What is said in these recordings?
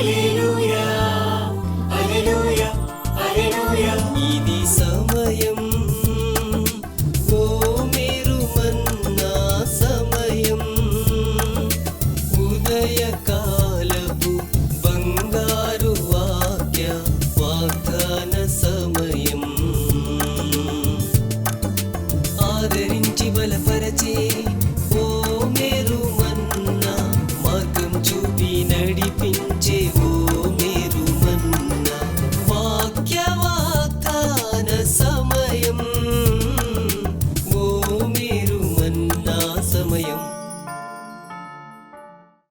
ఇది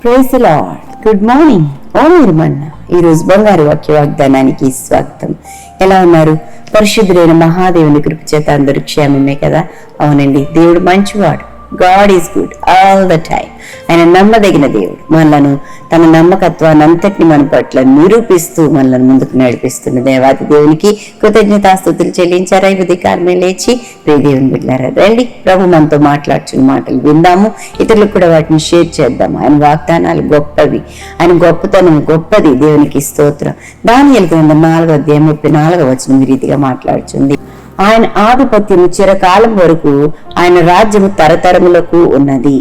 praise Lord good morning ఓ నిర్మన్న ఈరోజు బంగారు వాక్య వాగ్దానానికి స్వాగతం. ఎలా ఉన్నారు? పరిశుద్ధులైన మహాదేవుని కృప చేత అందరూ క్షేమమే కదా? అవునండి దేవుడు మంచివాడు. God is good all the time ఆయన నమ్మదగిన దేవుడు. మనలను తన నమ్మకత్వాన్ని అంతటిని మన పట్ల నిరూపిస్తూ మనల్ని ముందుకు నడిపిస్తున్న దేవాది దేవునికి కృతజ్ఞతాస్తుతులు చెల్లించారా. ఈ ఉదయకాలమే లేచి ప్రియ దేవుని బిడ్డారా రండి. ప్రభు మనతో మాట్లాడుచున్న మాటలు విందాము. ఇతరులకు కూడా వాటిని షేర్ చేద్దాం ఆయన వాగ్దానాలు గొప్పవి. ఆయన గొప్పతనం గొప్పది. దేవునికి స్తోత్రం. దాని గ్రంథం నాలుగో అధ్యాయం ముప్పై నాలుగో వచ్చిన రీతిగా మాట్లాడుచుంది. ఆయన ఆధిపత్యము చిరకాలం వరకు ఆయన రాజ్యము తరతరములకు ఉన్నది.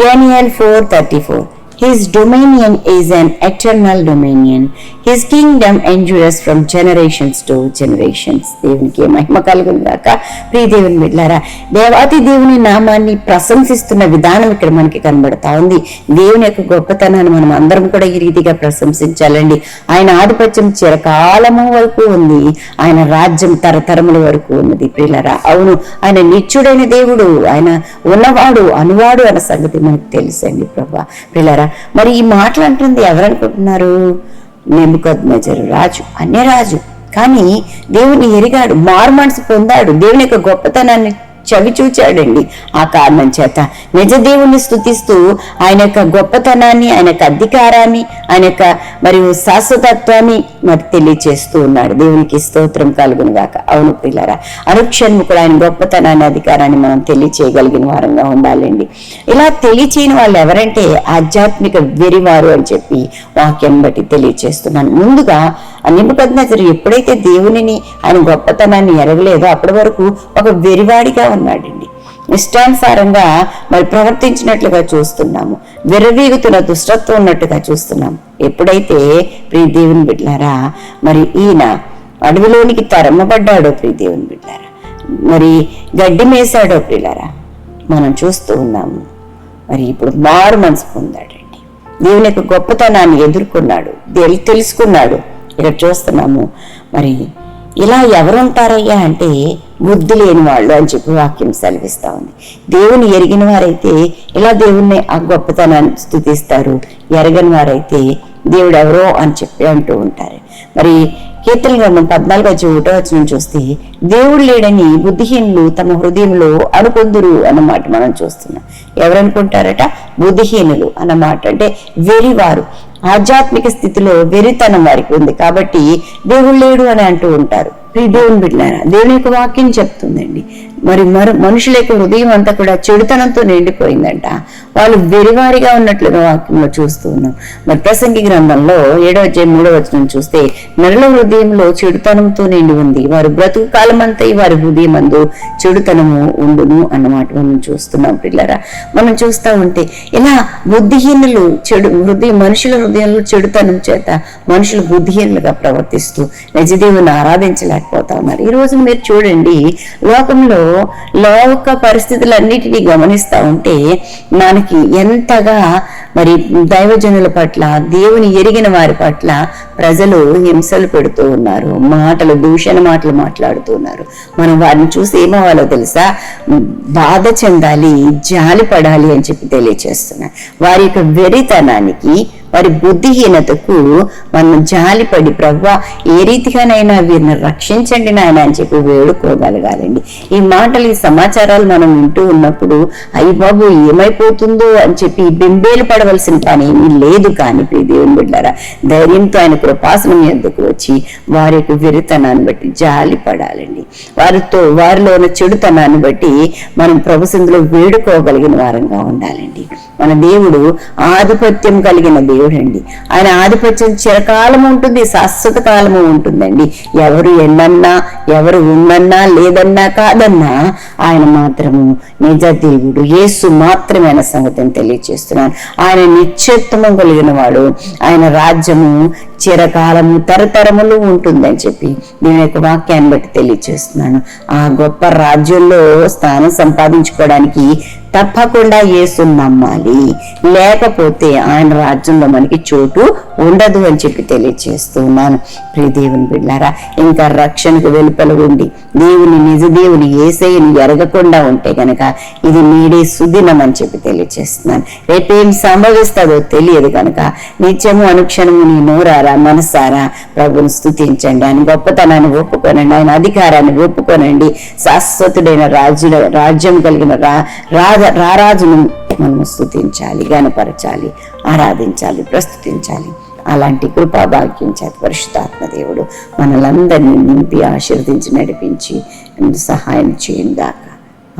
Daniel four thirty four. His dominion is an eternal dominion. His kingdom endures from generations to generations. దేవునికి మహిమ కలుగును గాక. ప్రియ దేవుని బిడ్డారా దేవాతి దేవుని నామాన్ని ప్రశంసిస్తున్న విధానం ఇక్కడ మనకి కనబడతా ఉంది. దేవుని యొక్క గొప్పతనాన్ని మనం అందరం కూడా ఈ రీతిగా ప్రశంసించాలండి. ఆయన ఆధిపత్యం చిరకాలము వరకు ఉంది. ఆయన రాజ్యం తరతరముల వరకు ఉన్నది ప్రియులరా. అవును ఆయన నిత్యుడైన దేవుడు ఆయన ఉన్నవాడు అనువాడు అన్న సంగతి మనకు తెలుసండి ప్రభా. ప్రియులరా మరి ఈ మాటలు అంటుంది ఎవరనుకుంటున్నారు? నెమ్ముకొద్దు రాజు అన్నే రాజు కానీ దేవుని ఎరిగాడు మారు మనసు పొందాడు. దేవుని యొక్క గొప్పతనాన్ని చవి చూచాడండి ఆ కారణం చేత. నిజ దేవుణ్ణి స్థుతిస్తూ ఆయన యొక్క గొప్పతనాన్ని ఆయన యొక్క అధికారాన్ని ఆయన యొక్క మరియు శాశ్వతత్వాన్ని మరి తెలియచేస్తూ ఉన్నాడు. దేవునికి స్తోత్రం కలుగును గాక. అవును పిల్లరా అనుక్షణము కూడా ఆయన గొప్పతనాన్ని అధికారాన్ని మనం తెలియచేయగలిగిన వారంగా ఉండాలండి. ఇలా తెలియచేయని వాళ్ళు ఎవరంటే ఆధ్యాత్మిక వెరివారు అని చెప్పి వాక్యం బట్టి తెలియచేస్తున్నాను. ముందుగా నిమ్మకద్నజరు ఎప్పుడైతే దేవునిని ఆయన గొప్పతనాన్ని ఎరగలేదో అప్పటి వరకు ఒక వెరివాడిగా అన్నాడండి. ఇష్టానుసారంగా మరి ప్రవర్తించినట్లుగా చూస్తున్నాము. విర్రవీగుతున్న దుష్టత్వం ఉన్నట్టుగా చూస్తున్నాము. ఎప్పుడైతే ప్రియ దేవుని బిడ్డారా మరి ఈయన అడవిలోనికి తరమబడ్డాడో ప్రియ దేవుని బిడ్డారా మరి గడ్డి మేసాడో ప్రియులారా మనం చూస్తూ ఉన్నాము. మరి ఇప్పుడు మారు మనసు పొందాడండి దేవుని యొక్క గొప్పతనాన్ని ఎదుర్కొన్నాడు తెలుసుకున్నాడు ఇక్కడ చూస్తున్నాము. మరి ఇలా ఎవరుంటారయ్యా అంటే బుద్ధి లేని వాళ్ళు అని చెప్పి వాక్యం సెలవిస్తా ఉంది. దేవుని ఎరిగిన వారైతే ఇలా దేవుణ్ణి ఆ గొప్పతనాన్ని స్థుతిస్తారు. ఎరగని వారైతే దేవుడు ఎవరో అని చెప్పి అంటూ ఉంటారు. మరి కీర్తన గ్రంథం పద్నాలుగు వచ్చి ఒకటో వచ్చిన చూస్తే దేవుడు లేడని బుద్ధిహీనులు తమ హృదయంలో అనుకుందురు అన్నమాట మనం చూస్తున్నాం. ఎవరనుకుంటారట? బుద్ధిహీనులు అన్నమాట అంటే వెరివారు. ఆధ్యాత్మిక స్థితిలో వెరితనం వారికి ఉంది కాబట్టి దేవుడు లేడు అని అంటూ ఉంటారు. దేవుని బిడ్డారా దేవుని యొక్క వాక్యం చెప్తుందండి. మరి మరు మనుషుల యొక్క హృదయం అంతా కూడా చెడుతనంతో నిండిపోయిందంట. వాళ్ళు వెరివారిగా ఉన్నట్లుగా వాక్యంలో చూస్తూ ఉన్నాం. మరి ప్రసంగి గ్రంథంలో ఏడవ అధ్యాయం మూడవ వచనం చూస్తే నరుల హృదయంలో చెడుతనంతో నిండి ఉంది. వారు బ్రతుకు కాలం అంతా వారి హృదయం అందు చెడుతనము ఉండును అన్నమాట మనం చూస్తున్నాం పిల్లరా మనం చూస్తా ఉంటే ఇలా బుద్ధిహీనులు చెడు హృదయం మనుషుల హృదయంలో చెడుతనం చేత మనుషులు బుద్ధిహీనులుగా ప్రవర్తిస్తూ నిజదేవుని ఆరాధించలేకపోతా ఉన్నారు ఈ రోజు మీరు చూడండి లోకంలో లోక పరిస్థితులన్నిటినీ గమనిస్తూ ఉంటే మనకి ఎంతగా మరి దైవజనుల పట్ల దేవుని ఎరిగిన వారి పట్ల ప్రజలు హింసలు పెడుతూ ఉన్నారు మాటలు దూషణ మాటలు మాట్లాడుతూ ఉన్నారు. మనం వారిని చూసి ఏమవ్వాలో తెలుసా? బాధ చెందాలి జాలి పడాలి అని చెప్పి తెలియచేస్తున్నా వారి యొక్క వెరితనానికి వారి బుద్ధిహీనతకు మనం జాలిపడి ప్రవ్వా ఏ రీతిగానైనా వీరిని రక్షించండి నాయన అని చెప్పి వేడుకోగలగాలండి. ఈ మాటలు ఈ సమాచారాలు మనం వింటూ ఉన్నప్పుడు అయ్యి బాబు ఏమైపోతుందో అని చెప్పి బెంబేలు పడవలసిన పని ఏమీ లేదు కానీ ప్రియ దేవుని బిడ్డారా ధైర్యంతో ఆయన కృపాసనం ఎందుకు వచ్చి వారి యొక్క విరితనాన్ని బట్టి జాలి పడాలండి వారితో వారిలో ఉన్న చెడుతనాన్ని బట్టి మనం ప్రభుసందులో వేడుకోగలిగిన వారంగా ఉండాలండి. మన దేవుడు ఆధిపత్యం కలిగిన దేవుడు దేవుడండి. ఆయన ఆధిపత్యం చిరకాలము ఉంటుంది శాశ్వత కాలము ఉంటుందండి. ఎవరు ఎన్నన్నా ఎవరు ఉందన్నా లేదన్నా కాదన్నా ఆయన మాత్రము నిజ దేవుడు. యేసు మాత్రమైన సంగతిని తెలియచేస్తున్నాను ఆయన నిత్యత్వము కలిగిన వాడు ఆయన రాజ్యము చిరకాలము తరతరములు ఉంటుందని చెప్పి నేను యొక్క వాక్యాన్ని బట్టి తెలియచేస్తున్నాను. ఆ గొప్ప రాజ్యంలో స్థానం సంపాదించుకోవడానికి తప్పకుండా యేసు నమ్మాలి. లేకపోతే ఆయన రాజ్యంలో మనకి చోటు ఉండదు అని చెప్పి తెలియచేస్తూ ఉన్నాను ప్రియ దేవుని బిడ్డారా ఇంకా రక్షణకు వెలుపల ఉండి దేవుని నిజ దేవుని ఏసైని ఎరగకుండా ఉంటే గనక ఇది నేడే సుదినం అని చెప్పి తెలియచేస్తున్నాను. రేపేం సంభవిస్తుందో తెలియదు కనుక నిత్యము అనుక్షణము నీ నోరారా మనసారా ప్రభుని స్థుతించండి ఆయన గొప్పతనాన్ని ఒప్పుకోనండి. ఆయన అధికారాన్ని ఒప్పుకోనండి. శాశ్వతుడైన రాజుల రాజ్యం కలిగిన రా రాజ రారాజును మనం స్థుతించాలి గనపరచాలి ఆరాధించాలి ప్రస్తుతించాలి. అలాంటి కృపాభాగ్యం చేత పరిశుద్ధాత్మ దేవుడు మనలందరినీ నింపి ఆశీర్వదించి నడిపించి సహాయం చేయందాక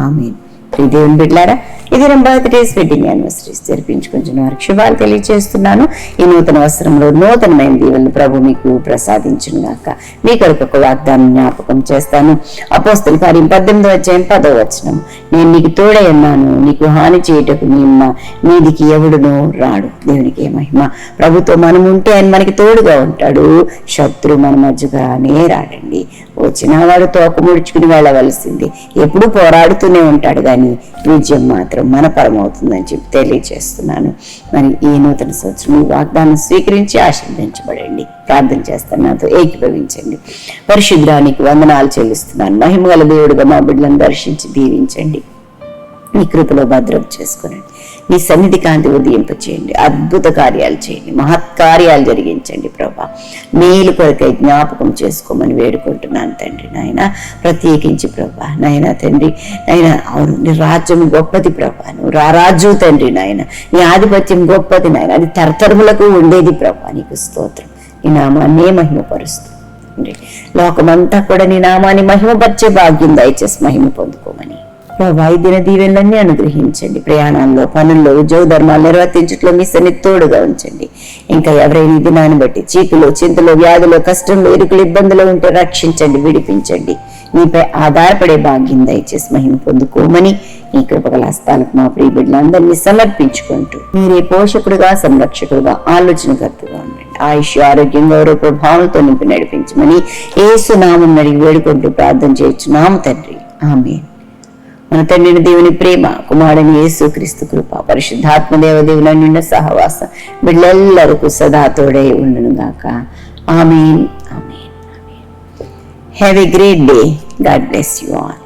ఆమె దేవుని బిడ్లారా? ఇది బర్త్డేస్ వెడ్డింగ్ యానివర్సరీస్ జరిపించుకుంటున్న వారికి శుభాలు తెలియజేస్తున్నాను ఈ నూతన వస్త్రంలో నూతనమైన దీవెలను ప్రభు మీకు ప్రసాదించును గాక. మీ కొరకు ఒక వాగ్దానం జ్ఞాపకం చేస్తాను. అపోస్తుల కార్యం పద్దెనిమిదో అధ్యాయం పదో వచనం. నేను నీకు తోడై ఉన్నాను. నీకు హాని చేయుటకు నీ అమ్మ నీదికి ఎవడునో రాడు. దేవునికి ఏ మహిమ. ప్రభుతో మనం ఉంటే ఆయన మనకి తోడుగా ఉంటాడు. శత్రు మన మధ్యగానే రాడండి. వచ్చిన వాడు తోక ముడుచుకుని వెళ్ళవలసింది. ఎప్పుడు పోరాడుతూనే ఉంటాడు కానీ విజయం మాత్రం మన పరమవుతుందని చెప్పి తెలియజేస్తున్నాను. మరి ఈ నూతన సంవత్సరం వాగ్దానం స్వీకరించి ఆశీర్వదించబడండి. ప్రార్థన చేస్తాను నాతో ఏకీభవించండి. పరిశుద్ధానికి వందనాలు చెల్లిస్తున్నాను. మహిమగల దేవుడుగా మా బిడ్డలను దర్శించి దీవించండి. మీ కృపలో భద్రం చేసుకునండి. మీ సన్నిధి కాంతి ఉదయింపచేయండి. అద్భుత కార్యాలు చేయండి. మహత్కార్యాలు జరిగించండి ప్రభా. మేలు కొరకై జ్ఞాపకం చేసుకోమని వేడుకుంటున్నాను తండ్రి నాయన. ప్రత్యేకించి ప్రభా నాయన తండ్రి నాయన అవును నీ రాజ్యం గొప్పది ప్రభా. నువ్వు రారాజు తండ్రి నాయన. నీ ఆధిపత్యం గొప్పది నాయన. అది తరతరములకు ఉండేది ప్రభా. నీకు స్తోత్రం. నీ నామాన్నే మహిమపరుస్తుంది లోకమంతా కూడా నీ నామాన్ని మహిమపరిచే భాగ్యం దయచేసి మహిమ పొందుకోమని వైద్య దీవెనలన్నీ అనుగ్రహించండి. ప్రయాణాల్లో పనుల్లో ఉద్యోగ ధర్మాలు నిర్వర్తించట్లో మీ సన్ని తోడుగా ఉంచండి. ఇంకా ఎవరైనా ఈ దినాన్ని బట్టి చీపులో చింతలో వ్యాధులు కష్టంలో ఇరుకులు ఇబ్బందులు ఉంటే రక్షించండి విడిపించండి. నీపై ఆధారపడే భాగ్యం దయచేసి మహిమ పొందుకోమని ఈ కృపగల హస్తాలకు మా ప్రియ బిడ్డలందరినీ సమర్పించుకుంటూ మీరే పోషకుడుగా సంరక్షకుడుగా ఆలోచనకర్తగా ఉండండి. ఆయుష్ ఆరోగ్యం గౌరవ ప్రభావంతో నింపి నడిపించమని ఏసునామం అడిగి వేడుకుంటూ ప్రార్థన చేయొచ్చు నామ తండ్రి. ఆమె మన తండ్రిని దేవుని ప్రేమ కుమారుని యేసు క్రీస్తు కృప పరిశుద్ధాత్మ దేవదేవుల నిన్న సహవాసం బిడ్డలెల్లరకు సదా తోడై ఉండును గాక. ఆమె amen. Have a great day God bless you all